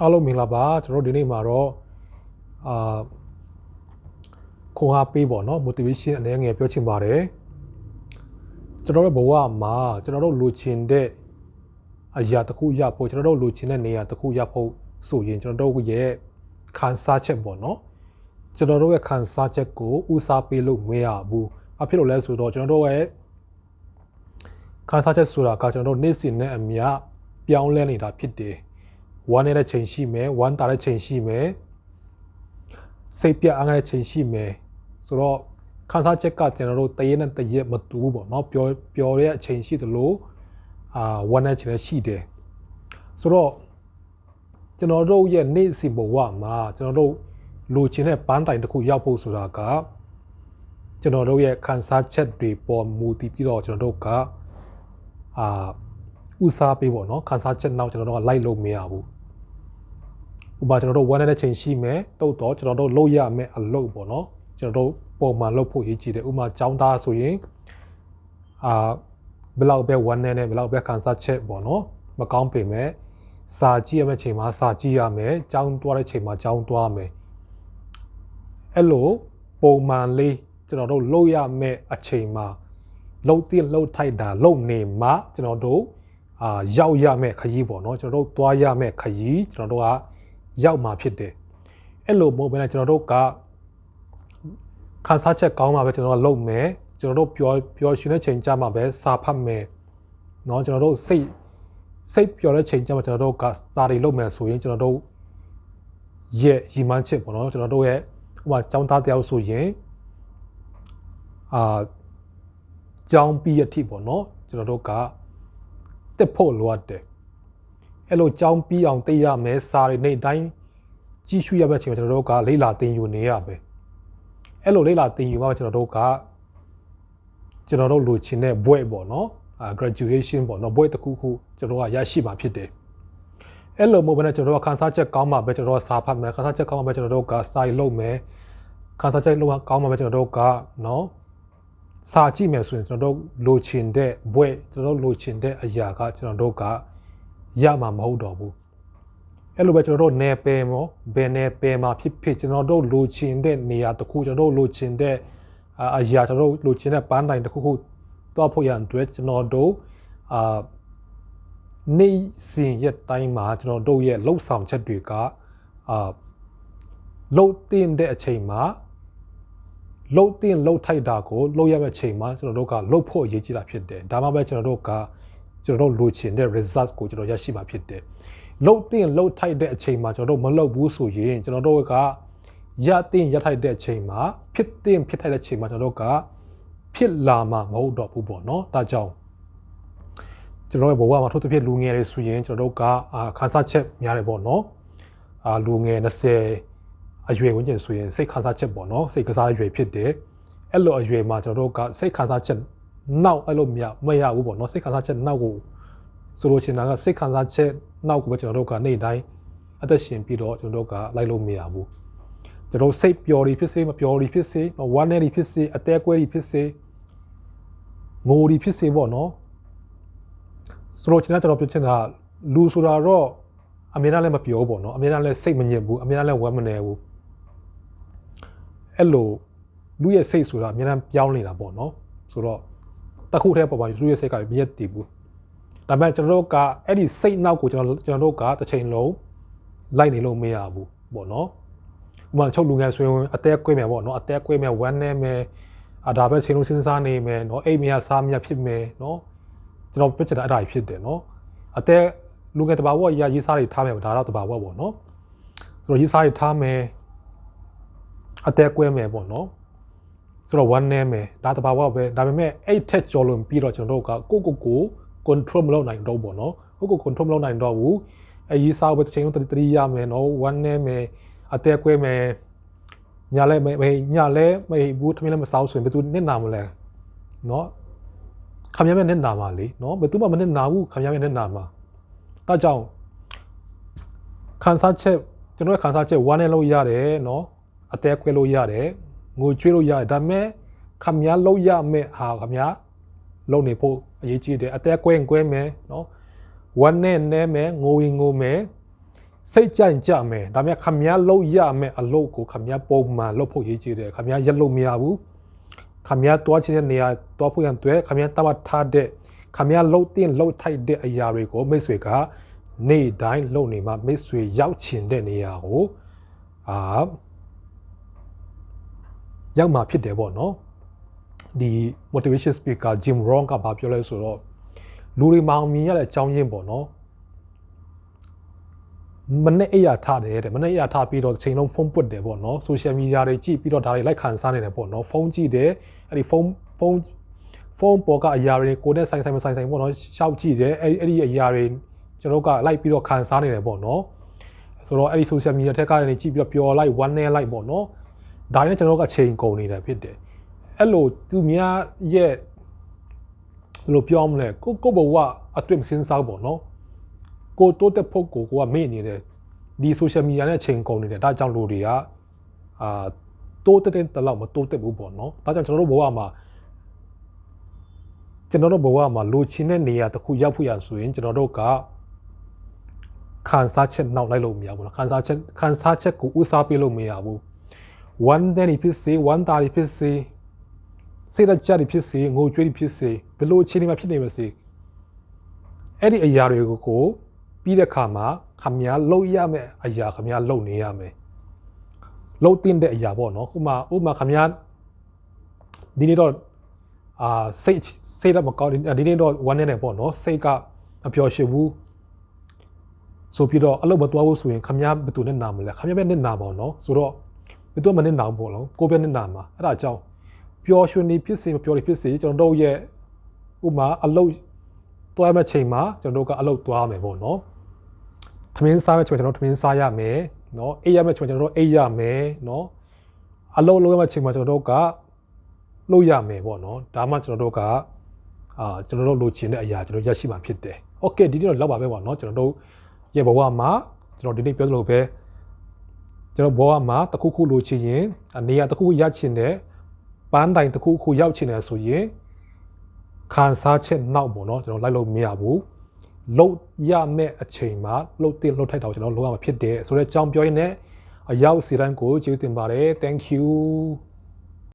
အားလုံးမင်္ဂလာပါကျွန်တော်တို့ဒီနေ့မှာတော့အာခွန်အားပေးပေါ့နော် motivation အနေငယ်ပြောချင်ပါတယ်ကျွန်တော်တို့ဘဝမှာကျွန်တော်တို့လိုချင်တဲ့အရာတစ်ခုရဖို့ကျွန်တော်တို့လိုချင်တဲ့နေရာတစ်ခုရဖို့ဆိုရင်ကျွန်တော်တို့ရဲ့ခံစားချက်ပေါ့နော်ကျွန်တော်တို့ရဲ့ခံစားချက်ကိုဦးစားပေးလို့မရဘူးအဖြစ်လို့လဲဆိုတော့ကျွန်တော်တို့ရဲ့ခံစားချက်ဆိုတာကကျွန်တော်တို့နေ့စဉ်နဲ့အမျှပြောင်းလဲနေတာဖြစ်တယ် ဝမ်းနေတဲ့ချိန်ရှိမယ်ဝမ်းတာတဲ့ချိန်ရှိမယ်စိတ်ပြအားငယ်တဲ့ချိန်ရှိမယ်ဆိုတော့ခံစားချက်ကကျွန်တော်တို့တရက်နဲ့တရက်မတူဘူးပေါ့နော်ပျော်ပျော်တဲ့အချိန်ရှိသလိုအာဝမ်းတဲ့ချိန်လည်းရှိတယ်ဆိုတော့ကျွန်တော်တို့ရဲ့နေ့စဉ်ဘဝမှာကျွန်တော်တို့လိုချင်တဲ့ပန်းတိုင်တစ်ခုရောက်ဖို့ဆိုတာကကျွန်တော်တို့ရဲ့ခံစားချက်တွေပေါ်မူတည်ပြီးတော့ကျွန်တော်တို့ကအာဥစားပေးပေါ့နော်ခံစားချက်နောက်ကျွန်တော်တို့ကလိုက်လို့မရဘူး ဥပမာကျွန်တော်တို့ဝမ်းတဲ့ချိန်ရှိမယ်တုတ်တော့ကျွန်တော်တို့လုပ်ရမယ်အလုပ်ပေါ့နော်ကျွန်တော်တို့ပုံမှန်လုပ်ဖို့ရည်ကြည်တယ်ဥပမာចောင်းသားဆိုရင်အာဘယ်လောက်ပဲဝမ်းနေနဲ့ဘယ်လောက်ပဲခံစားချက်ပေါ့နော်မကောင်းပေမဲ့စာကြည့်ရမယ့်ချိန်မှာစာကြည့်ရမယ်ចောင်းသွားတဲ့ချိန်မှာចောင်းသွားမယ်အဲ့လိုပုံမှန်လေးကျွန်တော်တို့လုပ်ရမယ့်အချိန်မှာလှုပ်တင်လှုပ်ထိုက်တာလှုပ်နေမှကျွန်တော်တို့အာရောက်ရမယ့်ခရီးပေါ့နော်ကျွန်တော်တို့သွားရမယ့်ခရီးကျွန်တော်တို့က ရောက်မှာဖြစ်တယ်အဲ့လိုမဟုတ်ဘဲနဲ့ကျွန်တော်တို့ကခန်းစားချက်ကောင်းမှာပဲကျွန်တော်တို့လုပ်မယ်ကျွန်တော်တို့ပျော်ပျော်ရွှင်တဲ့ချိန်ကြမှာပဲစာဖတ်မယ်เนาะကျွန်တော်တို့စိတ်စိတ်ပျော်တဲ့ချိန်ကြမှာကျွန်တော်တို့ကစာတွေလုပ်မယ်ဆိုရင်ကျွန်တော်တို့ရဲ့ရီမန်းချက်ပေါ့နော်ကျွန်တော်တို့ရဲ့ဟိုမှာចောင်းသားတယောက်ဆိုရင်အာကြောင်းပြီးရထိပေါ့နော်ကျွန်တော်တို့ကတက်ဖို့လိုအပ်တယ် အဲ့လိုကြောင်းပြီးအောင်သိရမယ်စာတွေနေ့တိုင်းကြည့်ရှုရမယ့်အချိန်မှာကျွန်တော်တို့ကလေ့လာသင်ယူနေရပဲအဲ့လိုလေ့လာသင်ယူမှကျွန်တော်တို့ကကျွန်တော်တို့လိုချင်တဲ့ဘွဲ့ပေါ့နော်အာ graduation ပေါ့နော်ဘွဲ့တစ်ခုခုကျွန်တော်ကရရှိမှာဖြစ်တယ်အဲ့လိုမဟုတ်ဘဲနဲ့ကျွန်တော်တို့ကခန်းစားချက်ကောင်းမှပဲကျွန်တော်တို့ကစာဖတ်မယ်ခန်းစားချက်ကောင်းမှပဲကျွန်တော်တို့ကစာရေးလုပ်မယ်ခန်းစားချက်လုံးဝကောင်းမှပဲကျွန်တော်တို့ကနော်စာကြည့်မယ်ဆိုရင်ကျွန်တော်တို့လိုချင်တဲ့ဘွဲ့ကျွန်တော်တို့လိုချင်တဲ့အရာကကျွန်တော်တို့က ရမှာမဟုတ်တော့ဘူးအဲ့လိုပဲကျွန်တော်တို့နယ်ပယ်မောဘယ်နယ်ပယ်မှာဖြစ်ဖြစ်ကျွန်တော်တို့လိုချင်တဲ့နေရာတစ်ခုကျွန်တော်တို့လိုချင်တဲ့အရာကျွန်တော်တို့လိုချင်တဲ့ပန်းတိုင်တစ်ခုခုတော့ဖို့ရန်အတွက်ကျွန်တော်တို့အာနေစဉ်ရက်တိုင်းမှာကျွန်တော်တို့ရဲ့လှုပ်ဆောင်ချက်တွေကအာလှုပ်တင်တဲ့အချိန်မှာလှုပ်တင်လှုပ်ထိုက်တာကိုလှုပ်ရမယ့်အချိန်မှာကျွန်တော်တို့ကလှုပ်ဖို့အရေးကြီးတာဖြစ်တယ်ဒါမှပဲကျွန်တော်တို့က ကျွန်တော်တို့လိုချင်တဲ့ result ကိုကျွန်တော်ရရှိမှာဖြစ်တယ်လှုပ်တင်လှုပ်ထိုက်တဲ့အချိန်မှာကျွန်တော်တို့မလှုပ်ဘူးဆိုရင်ကျွန်တော်တို့ကရတင်ရထိုက်တဲ့အချိန်မှာဖြစ်တင်ဖြစ်ထိုက်တဲ့အချိန်မှာကျွန်တော်တို့ကဖြစ်လာမှာမဟုတ်တော့ဘူးပေါ့နော်ဒါကြောင့်ကျွန်တော်ရဲ့ဘဝမှာထို့တစ်ဖြစ်လူငယ်တွေဆိုရင်ကျွန်တော်တို့ကအာခန်းစားချက်များတယ်ပေါ့နော်အာလူငယ်20အရွယ်ဝန်းကျင်ဆိုရင်စိတ်ခန်းစားချက်ပေါ့နော်စိတ်ကစားအရွယ်ဖြစ်တယ်အဲ့လိုအရွယ်မှာကျွန်တော်တို့ကစိတ်ခန်းစားချက် နောက်အဲ့လိုမရမရဘူးပေါ့နော်စိတ်ခန်းစားချက်နောက်ကိုဆိုလို့ချင်တာကစိတ်ခန်းစားချက်နောက်ကိုပဲကျွန်တော်တို့ကနေ့တိုင်းအသက်ရှင်ပြီးတော့ကျွန်တော်တို့ကလိုက်လို့မရဘူးကျွန်တော်စိတ်ပျော်တွေဖြစ်စေမပျော်တွေဖြစ်စေဝမ်းနည်းတွေဖြစ်စေအသေးကွဲတွေဖြစ်စေငိုတွေဖြစ်စေပေါ့နော်ဆိုတော့ကျွန်တော်ကျွန်တော်ပြောချင်တာလူဆိုတာတော့အမြဲတမ်းလည်းမပြောပေါ့နော်အမြဲတမ်းလည်းစိတ်မညစ်ဘူးအမြဲတမ်းလည်းဝမ်းမနေဘူးအဲ့လိုလူရဲ့စိတ်ဆိုတာအမြဲတမ်းပြောင်းနေတာပေါ့နော်ဆိုတော့ တခုတည်းပေါ်မှာလူရဲ့စိတ်ကမြက်တည်ဘူးဒါပေမဲ့ကျွန်တော်တို့ကအဲ့ဒီစိတ်နောက်ကိုကျွန်တော်ကျွန်တော်တို့ကတစ်ချိန်လုံးလိုက်နေလို့မရဘူးပေါ့နော်ဥပမာချုပ်လူငယ်ဆိုရင်အသက်ကွေးမယ်ပေါ့နော်အသက်ကွေးမယ်ဝမ်းနေမယ်အာဒါပဲဆင်းလုံးစဉ်းစားနေမယ်နော်အိမ်မရစားမရဖြစ်မယ်နော်ကျွန်တော်ပြချင်တာအဲ့ဒါဖြစ်တယ်နော်အသက်လူငယ်တဘာဝရရေးစားတွေထားမယ်ဒါတော့တဘာဝပေါ့နော်ဆိုတော့ရေးစားတွေထားမယ်အသက်ကွဲမယ်ပေါ့နော် ဆိုတော့ one name မယ်ဒါတဘာဝပဲဒါပေမဲ့အဲ့ထက်ကျော်လွန်ပြီးတော့ကျွန်တော်တို့ကကိုကိုကို control မလုပ်နိုင်တော့ဘူးနော်ကိုကို control မလုပ်နိုင်တော့ဘူးအရေးစားပဲတစ်ချိန်လုံးတတိရမယ်နော် one name မယ်အသက်ကွဲမယ်ညာလဲမညလဲမဘူးထမင်းလည်းမစားဆိုရင်ဘယ်သူနစ်နာမလဲနော်ခမရမဲ့နစ်နာမှာလေနော်ဘယ်သူမှမနစ်နာဘူးခမရမဲ့နစ်နာမှာဒါကြောင့်ခန်းစားချက်ကျွန်တော်ခန်းစားချက်ဝမ်းနေလို့ရတယ်နော်အသက်ကွဲလို့ရတယ် ငိုကြွေးလို့ရတယ်ဒါပေမဲ့ခမရလို့ရမဲ့ဟာခမရလုံနေဖို့အရေးကြီးတယ်အသက်ကွဲရင်ကွဲမယ်နော်ဝမ်းနဲ့နဲမယ်ငိုရင်ငိုမယ်စိတ်ကြိုက်ကြမယ်ဒါပေမဲ့ခမည်းလုံးရမယ်အလုပ်ကိုခမည်းပုံမှန်လုပ်ဖို့ရည်ကြည်တယ်ခမည်းရက်လို့မရဘူးခမည်းတွားချင်တဲ့နေရာတွားဖို့ရန်အတွက်ခမည်းတတ်ထားတဲ့ခမည်းလုံးတင်လုံးထိုက်တဲ့အရာတွေကိုမိတ်ဆွေကနေ့တိုင်းလုပ်နေမှမိတ်ဆွေရောက်ချင်တဲ့နေရာကိုအာ ရောက်မှာဖြစ်တယ်ပေါ့နော်ဒီ motivation speaker Jim Rohn ကဘာပြောလဲဆိုတော့လူတွေမအောင်မြင်ရတဲ့အကြောင်းရင်းပေါ့နော်မနေ့အရာထားတယ်တဲ့မနေ့အရာထားပြီးတော့ချိန်လုံးဖုန်းပွတ်တယ်ပေါ့နော်ဆိုရှယ်မီဒီယာတွေကြည့်ပြီးတော့ဒါတွေလိုက်ခံစားနေတယ်ပေါ့နော်ဖုန်းကြည့်တယ်အဲ့ဒီဖုန်းဖုန်းဖုန်းပေါ်ကအရာတွေကိုနဲ့ဆိုင်ဆိုင်မဆိုင်ဆိုင်ပေါ့နော်ရှောက်ကြည့်တယ်အဲ့အဲ့ဒီအရာတွေကျွန်တော်ကလိုက်ပြီးတော့ခံစားနေတယ်ပေါ့နော်ဆိုတော့အဲ့ဒီ social media ထက်ကနေကြည့်ပြီးတော့ပျော်လိုက် one နဲ့လိုက်ပေါ့နော် ဒါနဲ့ကျွန်တော်ကချိန်ကုန်နေတာဖြစ်တယ်အဲ့လိုသူများရဲ့ဘယ်လိုပြောမလဲကိုကိုဘဝအတွင်းစဉ်းစားပေါ့နော်ကိုတိုးတက်ဖို့ကိုကိုကမေ့နေတယ်ဒီ social media နဲ့ချိန်ကုန်နေတယ်ဒါကြောင့်လူတွေကအာတိုးတက်တဲ့တလောက်မတိုးတက်ဘူးပေါ့နော်ဒါကြောင့်ကျွန်တော်တို့ဘဝမှာကျွန်တော်တို့ဘဝမှာလိုချင်တဲ့နေရာတစ်ခုရောက်ဖို့ရဆိုရင်ကျွန်တော်တို့ကခံစားချက်နောက်လိုက်လို့မရဘူးနော်ခံစားချက်ခံစားချက်ကိုဥစားပေးလို့မရဘူး one day ဖြစ်စေ one day ဖြစ်စေစိတ်ဓာတ်ကြတွေဖြစ်စေငိုကြွေးတွေဖြစ်စေဘယ်လိုအခြေအနေမှာဖြစ်နေပါစေအဲ့ဒီအရာတွေကိုကိုပြီးတဲ့ခါမှာခမများလှုပ်ရမယ်အရာခမများလှုပ်နေရမယ်လှုပ်တင်တဲ့အရာပေါ့နော်ဥမာဥမာခမများဒီနေ့တော့အာစိတ်စိတ်တော့မကောင်းဒီနေ့တော့ဝမ်းနေတယ်ပေါ့နော်စိတ်ကမပျော်ရွှင်ဘူးဆိုပြီးတော့အလုပ်မသွားဘူးဆိုရင်ခမများဘယ်သူနဲ့နာမလဲခမများပဲနဲ့နာပါအောင်နော်ဆိုတော့ ဘယ်သူမှနဲ့နာဘူးပေါ့နော်ကိုပဲနဲ့နာမှာအဲ့ဒါကြောင့်ပျော်ရွှင်နေဖြစ်စေမပျော်နေဖြစ်စေကျွန်တော်တို့ရဲ့ဥမာအလုပ်သွားမဲ့ချိန်မှာကျွန်တော်တို့ကအလုပ်သွားမယ်ပေါ့နော်ထမင်းစားမဲ့ချိန်မှာကျွန်တော်ထမင်းစားရမယ်နော်အိပ်ရမဲ့ချိန်မှာကျွန်တော်တို့အိပ်ရမယ်နော်အလုပ်လုပ်ရမဲ့ချိန်မှာကျွန်တော်တို့ကလုပ်ရမယ်ပေါ့နော်ဒါမှကျွန်တော်တို့ကအာကျွန်တော်တို့လိုချင်တဲ့အရာကျွန်တော်ရရှိမှာဖြစ်တယ်โอเคဒီနေ့တော့လောက်ပါပဲပေါ့နော်ကျွန်တော်တို့ရဲ့ဘဝမှာကျွန်တော်ဒီနေ့ပြောသလိုပဲ ကျွန်တော်ဘဝမှာတခုခုလိုချင်ရင်အနေရတခုခုရချင်တဲ့ပန်းတိုင်တခုခုရောက်ချင်တယ်ဆိုရင်ခံစားချက်နောက်ပေါ့နော်ကျွန်တော်လိုက်လို့မရဘူးလုတ်ရမယ့်အချိန်မှာလုတ်တင်လုတ်ထိုက်တော့ကျွန်တော်လုံးဝမဖြစ်တယ်ဆိုတော့အကြောင်းပြောရင်းနဲ့အရောက်စီတိုင်းကိုကျေးဇူးတင်ပါတယ် thank you